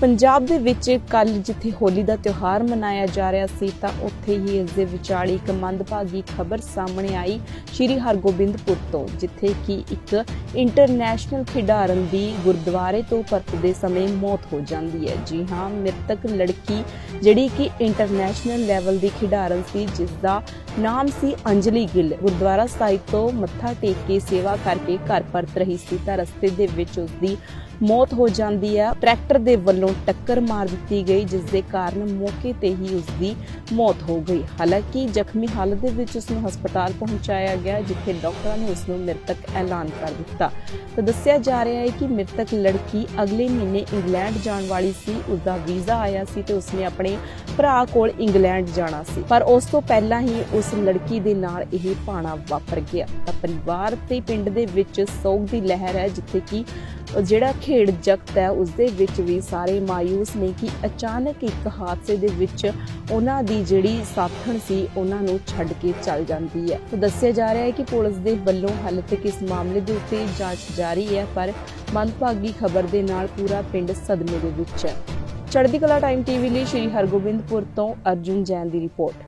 ਪੰਜਾਬ ਦੇ ਵਿੱਚ ਕੱਲ ਜਿੱਥੇ ਹੋਲੀ ਦਾ ਤਿਉਹਾਰ ਮਨਾਇਆ ਜਾ ਰਿਹਾ ਸੀ, ਤਾਂ ਉੱਥੇ ਹੀ ਇਸ ਦੇ ਵਿਚਾਲੇ ਇੱਕ ਮੰਦਭਾਗੀ ਖਬਰ ਸਾਹਮਣੇ ਆਈ ਸ਼੍ਰੀ ਹਰਗੋਬਿੰਦਪੁਰ ਤੋਂ, ਜਿੱਥੇ ਕਿ ਇੱਕ ਇੰਟਰਨੈਸ਼ਨਲ ਖਿਡਾਰਨ ਦੀ ਗੁਰਦੁਆਰੇ ਤੋਂ ਪਰਤਦੇ ਸਮੇਂ ਮੌਤ ਹੋ ਜਾਂਦੀ ਹੈ। ਜੀ ਹਾਂ, ਮ੍ਰਿਤਕ ਲੜਕੀ ਜਿਹੜੀ ਕਿ ਇੰਟਰਨੈਸ਼ਨਲ ਲੈਵਲ ਦੀ ਖਿਡਾਰਨ ਸੀ ਜਿਸ ਦਾ ਨਾਮ ਸੀ ਅੰਜਲੀ ਗਿੱਲ। ਗੁਰਦੁਆਰਾ ਸਾਹਿਬ ਤੋਂ ਮੱਥਾ ਟੇਕ ਕੇ ਸੇਵਾ ਕਰਕੇ ਘਰ ਪਰਤ ਰਹੀ ਸੀ, ਤਾਂ ਰਸਤੇ ਦੇ ਵਿੱਚ ਉਸ ਦੀ ਮੌਤ ਹੋ ਜਾਂਦੀ ਹੈ। ਟਰੈਕਟਰ ਦੇ ਵੱਲੋਂ ਟੱਕਰ ਮਾਰ ਦਿੱਤੀ ਗਈ, ਜਿਸ ਦੇ ਕਾਰਨ ਮੌਕੇ ਤੇ ਹੀ ਉਸ ਦੀ ਮੌਤ ਹੋ ਗਈ। ਹਾਲਾਂਕਿ ਜ਼ਖਮੀ ਹਾਲਤ ਦੇ ਵਿੱਚ ਉਸ ਨੂੰ ਹਸਪਤਾਲ ਪਹੁੰਚਾਇਆ ਗਿਆ, ਜਿੱਥੇ ਡਾਕਟਰਾਂ ਨੇ ਉਸ ਨੂੰ ਮ੍ਰਿਤਕ ਐਲਾਨ ਕਰ ਦਿੱਤਾ। ਤਾਂ ਦੱਸਿਆ ਜਾ ਰਿਹਾ ਹੈ ਕਿ ਮ੍ਰਿਤਕ ਲੜਕੀ ਅਗਲੇ ਮਹੀਨੇ ਇੰਗਲੈਂਡ ਜਾਣ ਵਾਲੀ ਸੀ ਉਸ ਦਾ ਵੀਜ਼ਾ ਆਇਆ ਸੀ ਤੇ ਉਸਨੇ ਆਪਣੇ ਭਰਾ ਕੋਲ ਇੰਗਲੈਂਡ ਜਾਣਾ ਸੀ। ਪਰ ਉਸ ਤੋਂ ਪਹਿਲਾਂ ਹੀ ਉਸ ਲੜਕੀ ਦੇ ਨਾਲ ਇਹ ਭਾਣਾ ਵਾਪਰ ਗਿਆ। ਤਾਂ ਪਰਿਵਾਰ ਤੇ ਪਿੰਡ ਦੇ ਵਿੱਚ ਸੋਗ ਦੀ ਲਹਿਰ ਹੈ, ਜਿੱਥੇ ਕਿ ਜਿਹੜਾ ਖੇਡ ਜਗਤ ਹੈ ਉਸ ਦੇ ਵਿੱਚ ਵੀ ਸਾਰੇ ਮਾਇੂਸ ਨੇ ਕਿ ਅਚਾਨਕ ਇੱਕ ਹਾਦਸੇ ਦੇ ਵਿੱਚ ਉਹਨਾਂ ਦੀ ਜਿਹੜੀ ਸਾਥਣ ਸੀ, ਉਹਨਾਂ ਨੂੰ ਛੱਡ ਕੇ ਚੱਲ ਜਾਂਦੀ ਹੈ। ਤਾਂ ਦੱਸਿਆ ਜਾ ਰਿਹਾ ਹੈ ਕਿ ਪੁਲਿਸ ਦੇ ਵੱਲੋਂ ਹਾਲੇ ਤੱਕ ਇਸ ਮਾਮਲੇ ਦੇ ਉੱਤੇ ਜਾਂਚ ਜਾਰੀ ਹੈ, ਪਰ ਮੰਦਭਾਗੀ ਖਬਰ ਦੇ ਨਾਲ ਪੂਰਾ ਪਿੰਡ ਸਦਮੇ ਦੇ ਵਿੱਚ ਹੈ। ਚੜ੍ਹਦੀ ਕਲਾ ਟਾਈਮ ਟੀਵੀ ਲਈ ਸ਼੍ਰੀ ਹਰਗੋਬਿੰਦਪੁਰ ਤੋਂ ਅਰਜੁਨ ਜੈਨ ਦੀ ਰਿਪੋਰਟ।